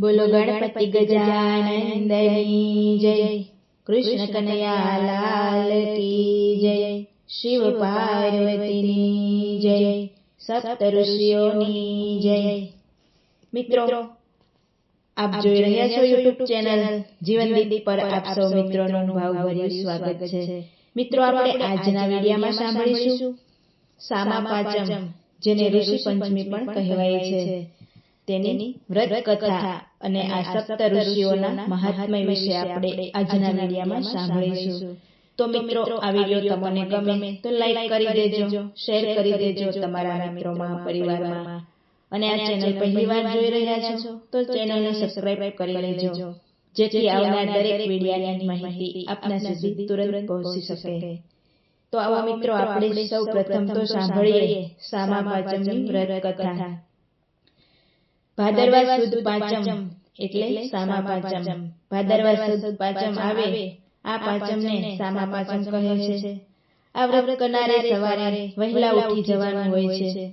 બોલો ગણપતિ ગજાનંદની જય. કૃષ્ણ કનૈયાલાલ કી જય. શિવ પાર્વતીની જય. સપ્ત ઋષિઓની જય. મિત્રો, આપ જોઈ રહ્યા છો યુટ્યુબ ચેનલ જીવન દીદી પર આપ સૌ મિત્રોનું ભાવભર્યું સ્વાગત છે. મિત્રો, આપણે આજના વિડીયામાં સાંભળીશું સામા પાંચમ, જેને ઋષિ પંચમી પણ કહેવાય છે. તેની વ્રત કથા અને આ સપ્ત ઋષિઓના મહાત્મય વિશે આપણે આજના વિડીયોમાં સાંભળીશું. તો મિત્રો આ વીડિયો તમને ગમે તો લાઈક કરી દેજો શેર કરી દેજો તમારા મિત્રોમાં પરિવારમાં. અને આ ચેનલ પહેલીવાર જોઈ રહ્યા છો તો ચેનલને સબસ્ક્રાઇબ કરી લેજો. જેથી આવનાર દરેક વિડીયોની માહિતી આપના સુધી તુરંત પહોંચી શકે. તો આવા મિત્રો આપણે સૌ પ્રથમ તો સાંભળીએ. સામા પાચમની વ્રત કથા ભાદરવા સુદ પાંચમ એટલે સામા પાંચમ. ભાદરવા સુદ પાંચમ આવે આ પાંચમને સામા પાંચમ કહે છે. આ વ્રત કરનારે સવારે વહેલા ઉઠી જવાનું હોય છે.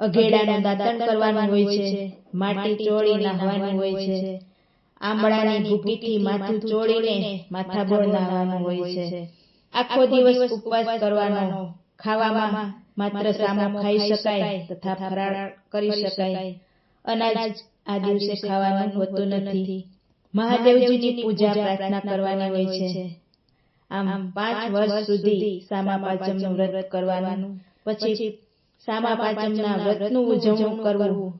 અઘેડાનું દાતણ કરવાનું હોય છે. માટી ચોળી નાહવાનું હોય છે. આંબળાની ભૂકીથી માથું ચોળીને માથાબોળ નાહવાનું હોય છે. આખો દિવસ ઉપવાસ કરવાનો. ખાવામાં માત્ર સામો ખાઈ શકાય તથા ફરાળ કરી શકાય. અનાજ આ દિવસે ખાવાનું હોતું નથી. મહાદેવજીની પૂજા પ્રાર્થના કરવાની હોય છે. આમ પાંચ વર્ષ સુધી સામા પાંચમનું વ્રત કરવાનું. પછી સામા પાંચમના વ્રતનું ઉજવણું કરવું.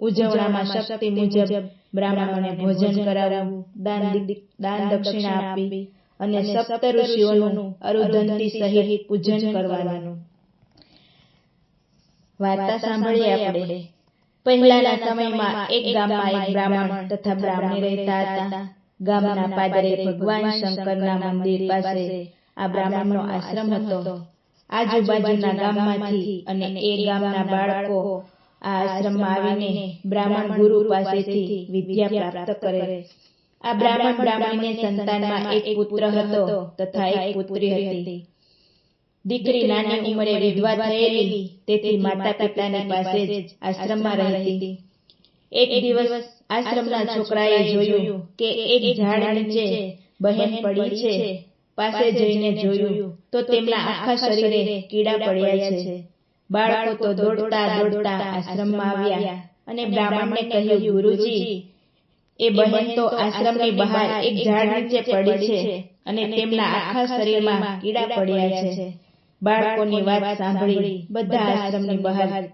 ઉજવણામાં શક્તિ મુજબ બ્રાહ્મણોને ભોજન કરાવવું દાન દાન દક્ષિણા આપવી અને સપ્ત ઋષિઓનું અરુદંતી સહિત પૂજન કરવાનું. વાર્તા સાંભળીએ આપણે. પહેલાના સમયમાં એક ગામમાં એક બ્રાહ્મણ તથા બ્રાહ્મણી રહેતા હતા. ગામના પાદરે ભગવાન શંકરના મંદિર પાસે આ બ્રાહ્મણનો આશ્રમ હતો. આજુબાજુના ગામમાંથી અને એ ગામના બાળકો આ આશ્રમમાં આવીને બ્રાહ્મણ ગુરુ પાસેથી વિદ્યા પ્રાપ્ત કરે. આ બ્રાહ્મણ બ્રાહ્મણીને સંતાનમાં એક પુત્ર હતો તથા એક પુત્રી હતી. દીકરી નાની ઉંમરે વિધવા થયેલી તેથી માતા પિતાની પાસે જ આશ્રમમાં રહેતી એક દિવસ આશ્રમના છોકરાએ જોયું કે એક ઝાડ નીચે બહેન પડી છે. પાસે જઈને જોયું તો તેમના આખા શરીરે કીડા પડ્યા છે. બાળકો તો દોડતા દોડતા આશ્રમમાં આવ્યા. અને બ્રાહ્મણને કહ્યું ગુરુજી એ બહેન તો આશ્રમની બહાર એક ઝાડ નીચે પડી છે અને તેમના આખા શરીરમાં કીડા પડ્યા છે. બાળકોની વાત સાંભળી બધા આશ્રમની બહાર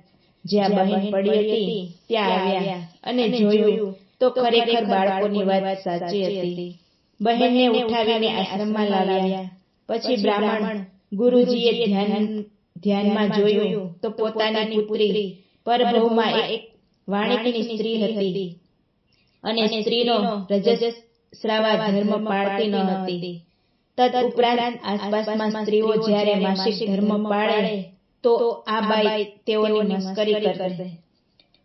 જ્યાં બહેન પડી હતી ત્યાં આવ્યા અને જોયું તો ખરેખર બાળકોની વાત સાચી હતી. બહેનને ઉઠાવીને આશ્રમમાં લાવ્યા. પછી બ્રાહ્મણ ગુરુજીએ ધ્યાન ધ્યાનમાં જોયું તો પોતાની પુત્રી પરભવમાં એક વાણિકની સ્ત્રી હતી. અને સ્ત્રીનો રજસ્રાવા ધર્મ પાળતી ન હતી. તદ ઉપરાંત આસપાસમાં સ્ત્રીઓ જ્યારે માસિક ધર્મ પાળે, તો આ બાઈ તેઓની મસ્કરી કરશે.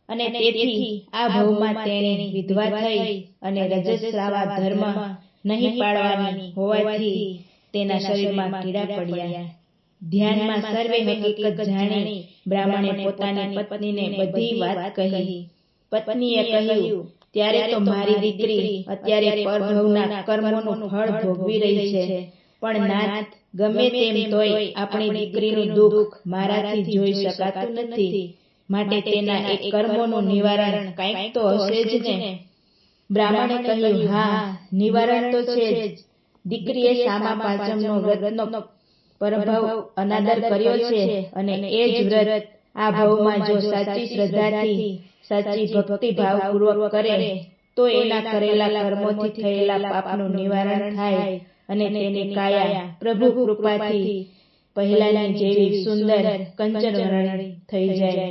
અને તેથી આ ભવમાં તેણી વિધવા થઈ અને રજસ્રાવા ધર્મ નહીં પાળવાની હોવાથી તેના શરીરમાં કીડા પડ્યા. ધ્યાનમાં સર્વે હકીકત જાણી બ્રાહ્મણે પોતાની પત્નીને બધી વાત કહી. પત્નીએ કહ્યું ત્યારે તો મારી દીકરી અત્યારે પરભવના કર્મનું ફળ ભોગવી રહી છે. પણ નાથ ગમે તેમ તોય આપણી દીકરીનું દુઃખ મારાથી જોઈ શકાતું નથી. માટે તેના એક કર્મોનું નિવારણ કંઈક તો હશે જ ને. બ્રાહ્મણે કહ્યું હા નિવારણ તો છે જ. દીકરીએ સામા પાંચમનો વ્રતનો પરભવ અનાદર કર્યો છે અને એ જ વ્રત આ ભાવમાં જો સાચી શ્રદ્ધાથી સાચી ભક્તિ ભાવપૂર્વક કરે, તો એના કરેલા કર્મોથી થયેલા પાપનું નિવારણ થાય અને તેની કાયા પ્રભુ કૃપાથી પહેલાની જેવી સુંદર કંચન થઈ જાય.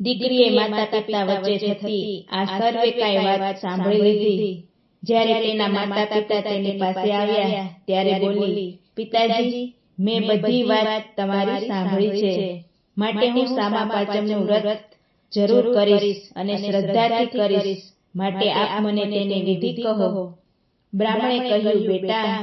દીકરીએ માતા પિતા વચ્ચે થતી આ સર્વે કાંઈ વાત સાંભળી લીધી. જ્યારે તેના માતા પિતા તેની પાસે આવ્યા, ત્યારે બોલી, પિતાજી, મેં બધી વાત તમારી સાંભળી છે. માટે હું સામા પાંચમનું વ્રત જરૂર કરીશ અને શ્રદ્ધાથી કરીશ. માટે આપ મને તેને વિધિ કહો. બ્રાહ્મણે કહ્યું બેટા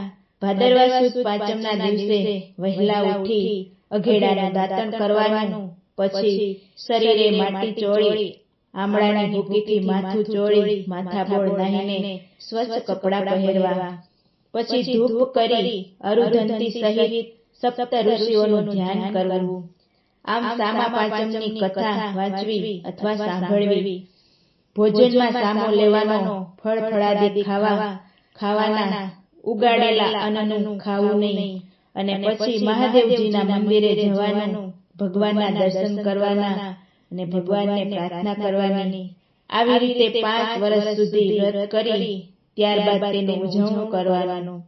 ભાદરવા સુદ પાંચમના દિવસે વહેલા ઉઠી અઘેડાનું દાતણ કરવાનું પછી શરીરે માટી ચોળી આમળાની ભૂકીથી માથું ચોળી માથાબોળ નાહીને સ્વચ્છ કપડાં પહેરવા. પછી ધૂપ કરી અરુધંતી સહિત સપ્ત ઋષિઓનું ધ્યાન કરવું. આમ સામા પાંચમની કથા વાંચવી અથવા સાંભળવી. ભોજનમાં સામો લેવાનો ફળ ફળાદી ખાવા ખાવાના ઉગાડેલા અન્નનું ખાવું નહીં. અને પછી મહાદેવજીના મંદિરે જવાનું ભગવાનના દર્શન કરવાના અને ભગવાનને પ્રાર્થના કરવાની. આવી રીતે પાંચ વર્ષ સુધી વ્રત કરી ત્યારબાદ તેનું ઉજવણું કરવાનું.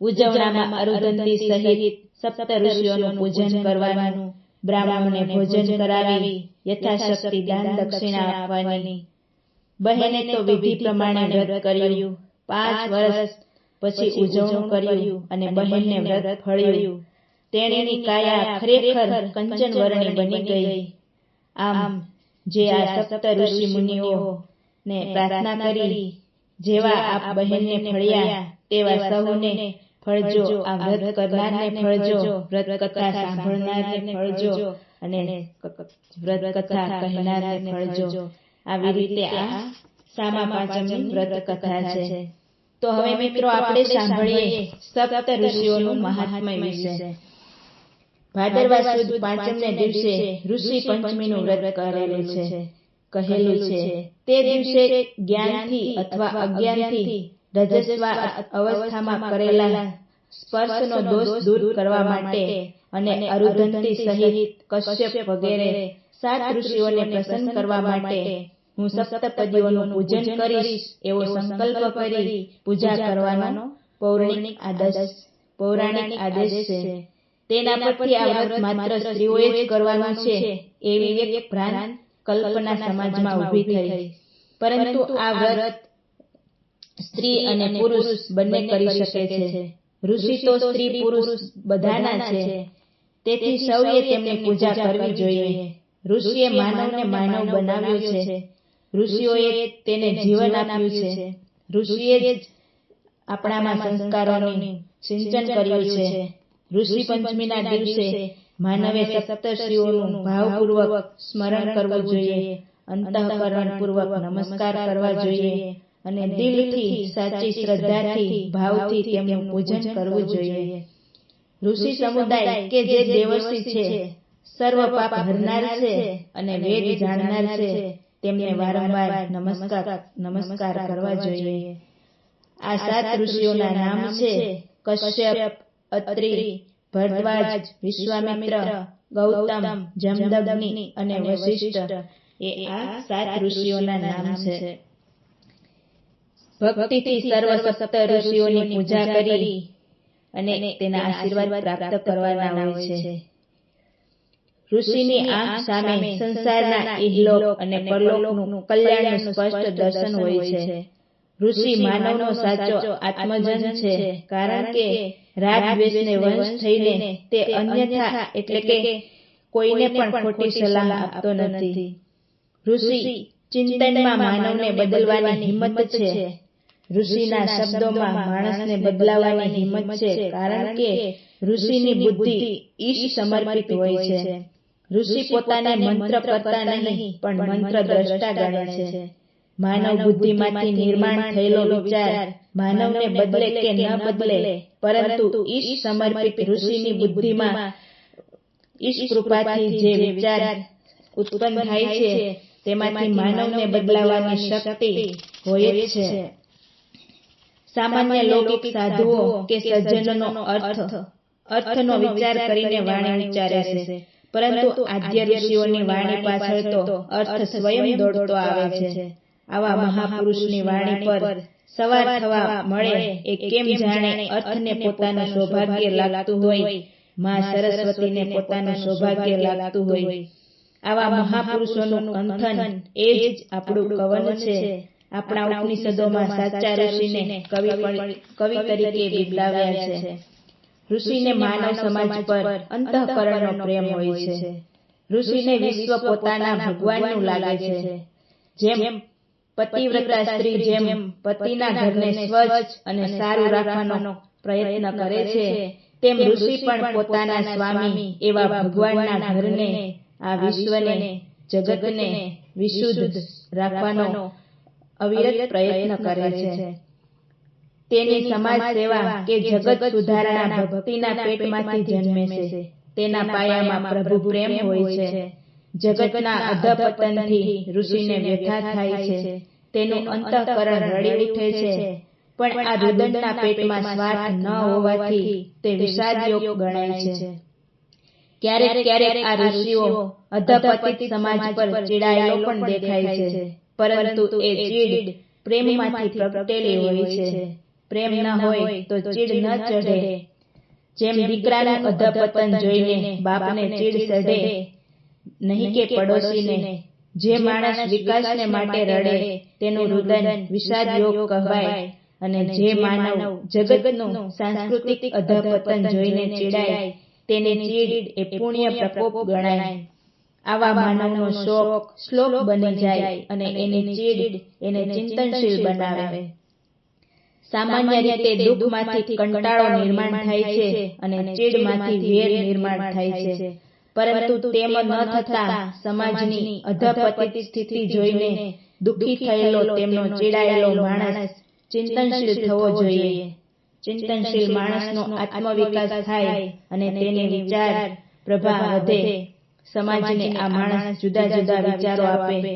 ઉજવણામાં અરુદંતી સહિત સપ્ત ઋષિઓનું પૂજન કરવાનું. બ્રાહ્મણને ભોજન કરાવી યથાશક્તિ દાન દક્ષિણા આપવાની. બહેને તો વિધિ પ્રમાણે વ્રત કર્યું. પાંચ વર્ષ પછી ઉજવણું કર્યું અને બહેનને વ્રત ફળ્યું. તેણીની કાયા ખરેખર કંચન વર્ણી બની ગઈ. આમ જે આ સપ્ત ઋષિ મુનિઓ ને પ્રાર્થના કરી જેવા આપ બહેનને ફળ્યા તેવા સૌને ફળજો આ વ્રત કરનારને ફળજો વ્રત કથા સાંભળનારને ફળજો અને વ્રત કથા કહેનારને ફળજો. આવી રીતે આ સામા પાંચમની વ્રત કથા છે. તો હવે મિત્રો આપણે સાંભળીએ સપ્ત ઋષિઓનું મહાત્મય વિશે. ભાદરવા સુદ પાંચમને દિવસે ઋષિ પંચમીનું વ્રત કરેલું છે. કહેલું છે. તે દિવસે જ્ઞાનથી અથવા અજ્ઞાનથી રજસ્વા અવસ્થામાં કરેલા સ્પર્શનો દોષ દૂર કરવા માટે અને અરુધંતી સહિત કશ્યપ વગેરે સાત ઋષિઓને પ્રસન્ન કરવા માટે હું સપ્તપદીઓનું પૂજન કરીશ એવો સંકલ્પ કરી પૂજા કરવાનો પૌરાણિક આદેશ પૌરાણિક આદેશ છે. તેના પરથી આ વ્રત માત્ર સ્ત્રીઓએ જ કરવાનું છે એવી એક ભ્રાંત કલ્પના સમાજમાં ઊભી થઈ. પરંતુ આ વ્રત સ્ત્રી અને પુરુષ બંને કરી શકે છે. ઋષિ તો સ્ત્રી પુરુષ બધાના છે. તેથી સૌએ તેમની પૂજા કરવી જોઈએ. ઋષિએ માનવને માનવ બનાવ્યો છે. ઋષિઓએ તેને જીવન આપ્યું છે. ઋષિએ જ આપણામાં સંસ્કારોનું સિંચન કર્યું છે. ઋષિ પંચમીના દિવસે માનવે સપ્તર્ષિઓનું ભાવપૂર્વક સ્મરણ કરવું જોઈએ. અંતઃકરણપૂર્વક નમસ્કાર કરવા જોઈએ. અને દિલથી સાચી શ્રદ્ધાથી ભાવથી તેમનું પૂજન કરવું જોઈએ. ઋષિ સમુદાય કે જે દેવર્ષિ છે સર્વ પાપ હરનાર છે અને વેદ જાણનાર છે. તેમને વારંવાર નમસ્કાર નમસ્કાર કરવા જોઈએ. આ સાત ઋષિઓના નામ છે કશ્યપ અત્રિ ભરદ્વાજ વિશ્વામિત્ર ગૌતમ જમદગ્નિ અને વશિષ્ઠ. એ આ સાત ઋષિઓના નામ છે. ભક્તિથી સર્વ સપ્ત ઋષિઓની પૂજા કરી અને તેના આશીર્વાદ પ્રાપ્ત કરવાના હોય છે. ઋષિની આંખ સામે સંસારના ઇહલોક અને પરલોકનું કલ્યાણનું સ્પષ્ટ દર્શન હોય છે. ઋષિ માનવનો સાચો આત્મજન છે. કારણ કે રાગ દ્વેષને વંશ થઈને તે અન્યથા એટલે કે કોઈને પણ ખોટી સલાહ આપતો નથી. ઋષિ ચિંતનમાં માનવને બદલવાની હિંમત છે. ઋષિના શબ્દોમાં માણસને બદલાવાની હિંમત છે કારણ કે ઋષિની બુદ્ધિ ઈશ સમર્પિત હોય છે. ઋષિ પોતાને મંત્ર કરતા નહીં પણ મંત્ર દ્રષ્ટા ગણે છે. માનવ બુદ્ધિમાંથી નિર્માણ થયેલો વિચાર માનવને બદલે કે ન બદલે પરંતુ ઈશ સમર્પિત ઋષિની બુદ્ધિમાં ઈશ કૃપાથી જે વિચાર ઉત્પન્ન થાય છે તેમાંથી માનવને બદલાવાની શક્તિ હોય છે. સામાન્ય લૌકિક સાધુઓ કે સજ્જનનો અર્થ અર્થનો વિચાર કરીને વાણી વિચારે છે. પરંતુ આદ્ય ઋષિઓની વાણી પાછળ તો અર્થ સ્વયં દોડતો આવે છે. આવા મહાપુરુષની વાણી પર સવાર થવા મળે એ કેમ જાણે અર્થને પોતાનું સૌભાગ્ય લાગતું હોય. માં સરસ્વતીને પોતાનું સૌભાગ્ય લાગતું હોય. આવા મહાપુરુષોનું કંથન એ જ આપણું કવન છે. આપણા ઉપનિષદોમાં સાચા ઋષિને કવિ કવિ તરીકે બિરદાવ્યા છે. ઋષિને માનવ સમાજ પર અંતઃકરણનો પ્રેમ હોય છે. ઋષિને વિશ્વ પોતાના ભગવાનનું લાગે છે. જેમ પતિવ્રતા સ્ત્રી જેમ પતિના ઘરને સ્વચ્છ અને સારું રાખવાનો પ્રયત્ન કરે છે. તેમ ઋષિ પણ પોતાના સ્વામી એવા ભગવાનના ઘરને આ વિશ્વને જગતને વિશુદ્ધ રાખવાનો અવિરત પ્રયત્ન કરે છે. તેની સમાજ સેવા કે જગત સુધારાના ભક્તિના પેટમાંથી જન્મે છે. તેના પાયામાં પ્રભુ પ્રેમ હોય છે. જગતના અધપતનથી ઋષિને વ્યથા થાય છે. તેનું અંતઃકરણ રડી ઉઠે છે. પણ આ રુદનના પેટમાં સ્વાર્થ ન હોવાથી તે વિષાદયોગ ગણાય છે. ક્યારેક ક્યારેક આ ઋષિઓ અધપતિત સમાજ પર ચીડાયેલો પણ દેખાય છે. પરંતુ એ ચીડ પ્રેમમાંથી પ્રગટેલી હોય છે. પ્રેમ ન હોય તો ચીડ ન ચઢે. જેમ દીકરાનું અધપતન જોઈને બાપને ચીડ ચઢે નહીં કે પડોશીને. જે માણસ વિકાસને માટે રડે તેનું રુદન વિષાદ યોગ કહેવાય. અને જે માનવ જગતનું સાંસ્કૃતિક અધપતન જોઈને ચીડાય તેને ચીડ એ પુણ્ય પ્રકોપ ગણાય. આવા માનવનો શોક શ્લોક બની જાય અને એની ચીડ એને ચિંતનશીલ બનાવે. સામાન્ય રીતે દુઃખમાંથી કંટાળો નિર્માણ થાય છે અને ચીડમાંથી વેર નિર્માણ થાય છે. પરંતુ તેમ ન થતા સમાજની અધપતિત સ્થિતિ જોઈને દુઃખી થયેલો તેમનો ચીડાયેલો માણસ ચિંતનશીલ થવો જોઈએ. ચિંતનશીલ માણસનો આત્મવિકાસ થાય અને તેને વિચાર પ્રભા વધે. સમાજને આ માણસ જુદા જુદા વિચારો આપે.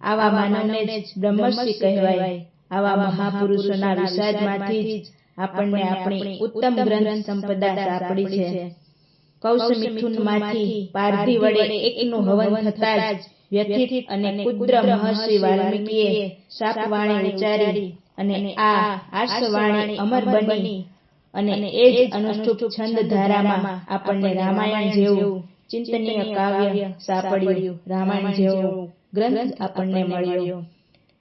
આવા માનવને જ બ્રહ્મર્ષિ કહેવાય. આવા મહાપુરુષોના વિષાદમાંથી જ આપણને આપણી ઉત્તમ ગ્રંથ સંપદા સાંપડી છે. કૌશ મિથુનમાંથી પારધી વડે એકનું હવન થતા જ વ્યથિત અને કુદ્ર મહર્ષિ વાલ્મીકીએ શાપવાણી વિચારી અને આ આર્ષવાણી અમર બની અને એ જ અનુષ્ઠુપ છંદ ધારામાં આપણને રામાયણ જેવું ચિંતનીય કાવ્ય સાંપડ્યું. રામાયણ જેવો ગ્રંથ આપણને મળ્યો.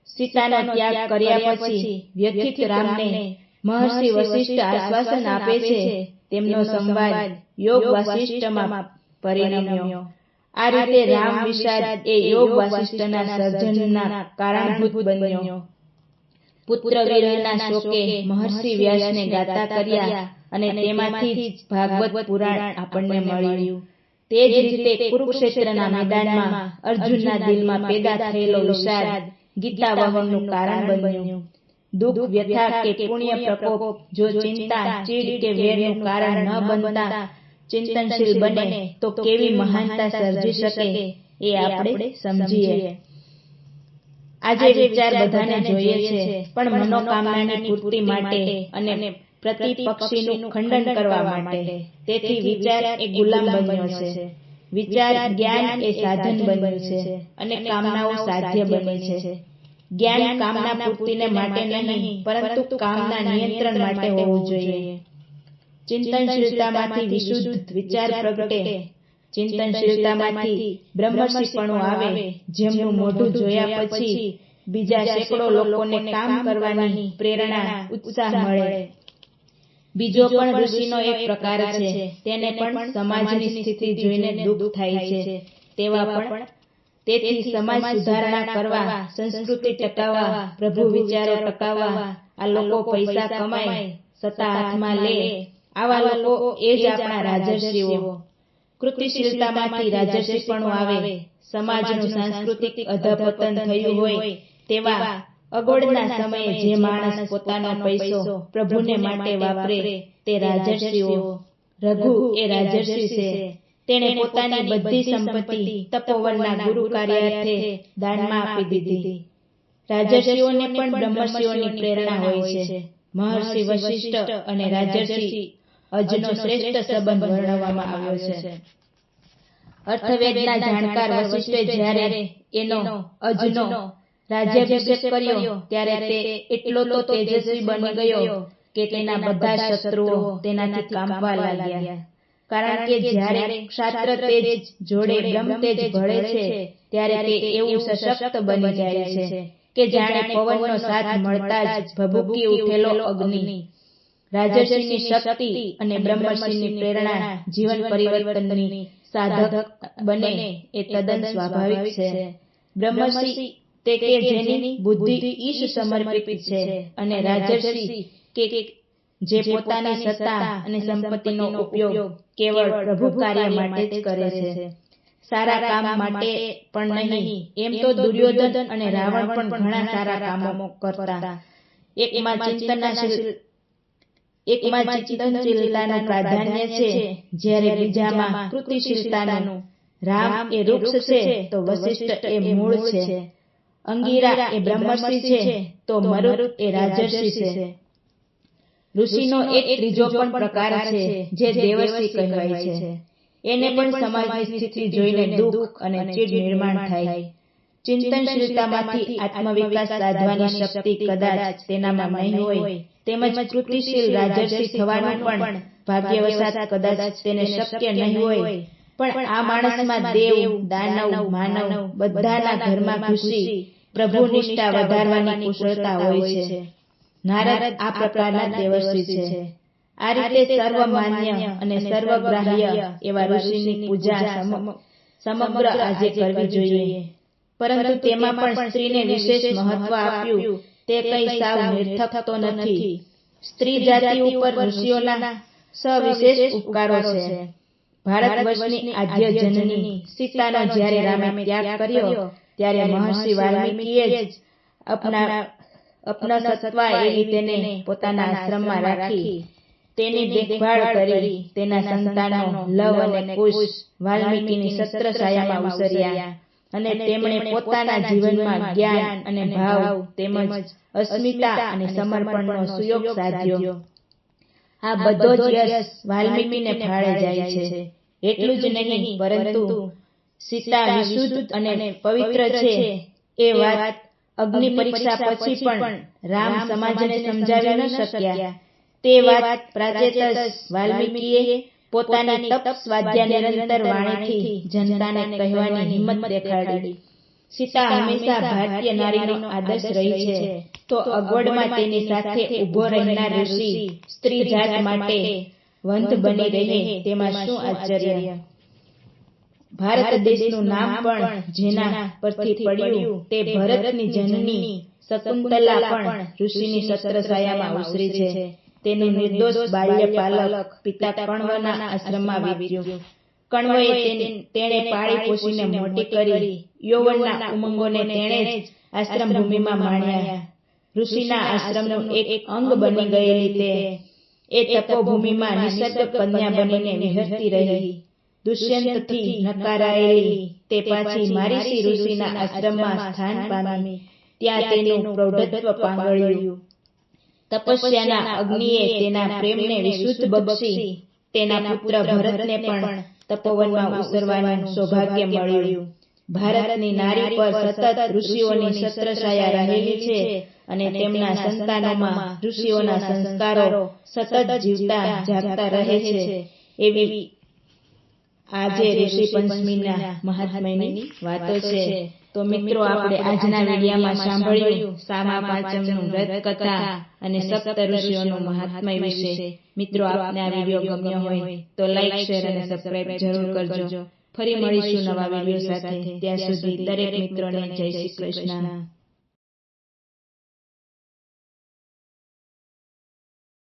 સીતાના ત્યાગ કર્યા પછી વ્યથિત રામને મહર્ષિ વશિષ્ઠ આશ્વાસન આપે છે. તેમનો સંવાદ યોગ વાસિષ્ઠમાં પરિણમ્યો. આ રીતે રામ વિષાદ એ યોગ વાસિષ્ઠના સર્જનના કારણભૂત બન્યો. પુત્ર વિરહના શોકે મહર્ષિ વ્યાસને ગાતા કર્યા અને તેમાંથી જ ભાગવત પુરાણ આપણને મળ્યું. તે જ રીતે કુરુક્ષેત્રના મેદાનમાં અર્જુનના દિલમાં પેદા થયેલો વિષાદ ગીતા વહનનું કારણ બન્યું. દુઃખ વ્યથા કે પુણ્ય પ્રકોપ જો ચિંતા ચીડ કે વેરનું કારણ ન બનતા ચિંતનશીલ બને તો કેવી મહાનતા સર્જી શકે એ આપણે સમજીએ. આજે વિચાર બધાને જોઈએ છે. પણ મનોકામનાની પૂર્તિ માટે અને પ્રતિપક્ષીનું ખંડન કરવા માટે. તેથી વિચાર એ ગુલામ બન્યો છે. વિચાર જ્ઞાન એ સાધન બન્યું છે અને કામનાઓ સાધ્ય બની છે. જ્ઞાન કામના પૂર્તિને માટે નહીં પરંતુ કામના નિયંત્રણ માટે હોવું જોઈએ. ચિંતનશીલતામાંથી વિશુદ્ધ વિચાર પ્રગટે. ચિંતનશીલતામાંથી બ્રહ્મર્ષિપણું આવે જેમનું મોઢું જોયા પછી બીજા સેંકડો લોકોને કામ કરવાની પ્રેરણા ઉત્સાહ મળે. બીજો પણ ઋષિનો એક પ્રકાર છે. તેને પણ સમાજની સ્થિતિ જોઈને દુઃખ થાય છે. તેવા પણ તેથી સમાજ સુધારણા કરવા સંસ્કૃતિ ટકાવવા પ્રભુ વિચારો ટકાવવા આ લોકો પૈસા કમાય સત્તા હાથમાં લે. આવા લોકો એ જ આપણા રાજર્ષિઓ. કૃતિશીલતામાંથી રાજર્ષિપણું આવે. સમાજનું સાંસ્કૃતિક અધપતન થયું હોય તેવા અગોળના સમયે જે માણસ પોતાનો પૈસો પ્રભુને માટે વાપરે તે રાજર્ષિઓ રઘુ એ રાજર્ષિ છે. તેણે પોતાની બધી સંપત્તિ તપોવનના ગુરુ કાર્યાર્થે દાનમાં આપી દીધી. રાજર્ષિઓને પણ બ્રહ્મર્ષિઓની પ્રેરણા હોય છે. મહર્ષિ વશિષ્ઠ અને રાજર્ષિ અજનો શ્રેષ્ઠ સંબંધ વર્ણવવામાં આવ્યો છે. અર્થવેદના જાણકાર વશિષ્ઠે જ્યારે એનો અજનો રાજ્યાભિષેક કર્યો ત્યારે તે એટલો તો તેજસ્વી બની ગયો કે તેના બધા શત્રુઓ તેનાથી કાંપવા લાગ્યા. કારણ કે જ્યારે ક્ષાત્ર તેજ જોડે બ્રહ્મ તેજ ભળે છે ત્યારે તે એવું સશક્ત બની જાય છે કે જાણે પવનનો સાથ મળતા જ ભભૂકી ઉઠેલો અગ્નિ. રાજર્ષિની શક્તિ અને બ્રહ્મર્ષિની પ્રેરણા જીવન પરિવર્તનની સાધક બને એ તદ્દન સ્વાભાવિક છે. બ્રહ્મર્ષિ તે કે જેની બુદ્ધિ ઈશ સમર્પિત છે. અને રાજર્ષિ કે જે પોતાની સત્તા અને સંપત્તિનો ઉપયોગ કેવળ પ્રભુ કાર્ય માટે જ કરે છે. સારા કામ માટે પણ નહીં. એમ તો દુર્યોધન અને રાવણ પણ ઘણા સારા કામો કરતા. એકમાં ચિંતનશીલ એકમાં ચિંતનશીલતાનું પ્રાધાન્ય છે. જ્યારે બીજામાં કૃતિશીલતાનું રામ એ વૃક્ષ છે તો વશિષ્ઠ એ મૂળ છે. અંગીરા એ બ્રહ્મર્ષિ છે તો મરુત એ રાજર્ષિ છે. ઋષિનો એક ત્રીજો પણ પ્રકાર છે જે દેવર્ષિ કહેવાય છે. એને પણ સમાજની સ્થિતિ જોઈને દુઃખ અને ચીડ નિર્માણ થાય. ચિંતનશીલતામાંથી આત્મવિકાસ સાધવાની શક્તિ કદાચ તેનામાં નહીં હોય. તેમજ કૃતિશીલ રાજર્ષિ થવાનું પણ ભાગ્યવશાત કદાચ તેને શક્ય નહીં હોય. પણ આ માણસમાં દેવ દાનવ માનવ બધાના ઘરમાં ખુશી પ્રભુ નિષ્ઠા વધારવાની કુશળતા હોય છે. નારદ આ પ્રકારના દેવશ્રી છે. આ રીતે સર્વમાન્ય અને સર્વગ્રાહ્ય એવા ઋષિની પૂજા સમગ્ર આજે કરવી જોઈએ. પરંતુ તેમાં પણ સ્ત્રીને વિશેષ મહત્વ આપ્યું. તે કઈ સાવ નિર્થક તો નથી. સ્ત્રી જાતિ ઉપર ઋષિઓના સવિશેષ ઉપકારો છે. ભારત વર્ષની આદ્ય જનની સીતાનો જ્યારે રામે ત્યાગ કર્યો ત્યારે મહર્ષિ વાલ્મીકીએ જ અપના અપનસત્વા એવી તેને પોતાના આશ્રમમાં રાખી તેની દેખભાળ કરી તેના સંતાનો લવ અને કુશ વાલ્મીકીની સત્ર છાયામાં ઉસર્યા. અને તેમણે પોતાના જીવનમાં જ્ઞાન અને ભાવ તેમજ અસ્મિતા અને સમર્પણનો સુયોગ સાધ્યો. આ બધો જ યશ વાલ્મીકીને ફાળે જાય છે. એટલું જ નહીં પરંતુ સીતા વિશુદ્ધ અને પવિત્ર છે. એ વાત અગ્નિ પરીક્ષા પછી પણ રામ સમાજને સમજાવી ન શક્યા. તે વાત પ્રાચેતસ વાલ્મીકીએ પોતાની તપ સ્વાધ્યાય નિરંતર વાણીથી જનતાને કહેવાની હિંમત દેખાડી. સીતા હંમેશા ભારતીય નારીનો આદર્શ રહી છે. તો અગવડમાં તેની સાથે ઊભો રહેનાર ઋષિ સ્ત્રી જાત માટે વંત બની રહે તેમાં શું આશ્ચર્ય? ભારત દેશનું નામ પણ જેના પરથી પડ્યું તે ભરતની જનની શકુંતલા પણ ઋષિની છત્રછાયામાં ઉસરી છે. તેનું નિર્દોષ બાલ્ય પાલક પિતા કણવના આશ્રમમાં વીત્યું. કણવએ તેણે પાળી પોષીને મોટી કરી. યૌવનના ઉમંગોને તેણે જ આશ્રમ ભૂમિમાં માણ્યા. ઋષિના આશ્રમનું એક અંગ બની ગયેલી તે. એ તપોભૂમિમાં નિસર્ગ કન્યા બનીને વિહરતી રહી. દુષ્યંતથી નકારાયેલી. તે પાછી મારીસી ઋષિના આશ્રમમાં સ્થાન પામી. ત્યાં તેનું પ્રૌઢત્વ પાંગળ્યું. તપસ્યાના અગ્નિએ તેના પ્રેમને વિશુદ્ધ બક્ષી. તેના પુત્ર ભરતને પણ તપોવનમાં ઉસરવાનું સૌભાગ્ય મળ્યું. ભારતની નારી પર સતત ઋષિઓની છત્રછાયા રહેલી છે અને તેમના સંતાનોમાં ઋષિઓના સંસ્કારો સતત જીવતા જાગતા રહે છે. એવી આજે ઋષિ પંચમીના મહાત્મ્યની વાતો છે. તો મિત્રો આપણે આજના વિડીયામાં સાંભળ્યું. સામા પાંચમનું વ્રત કથા અને સપ્ત ઋષિઓનું મહાત્મય વિશે. મિત્રો આપને આ વીડિયો ગમ્યો હોય તો લાઈક શેર અને સબસ્ક્રાઇબ જરૂર કરજો. ફરી મળીશું નવા વીડિયો સાથે. ત્યાં સુધી દરેક મિત્રોને જય શ્રી કૃષ્ણ.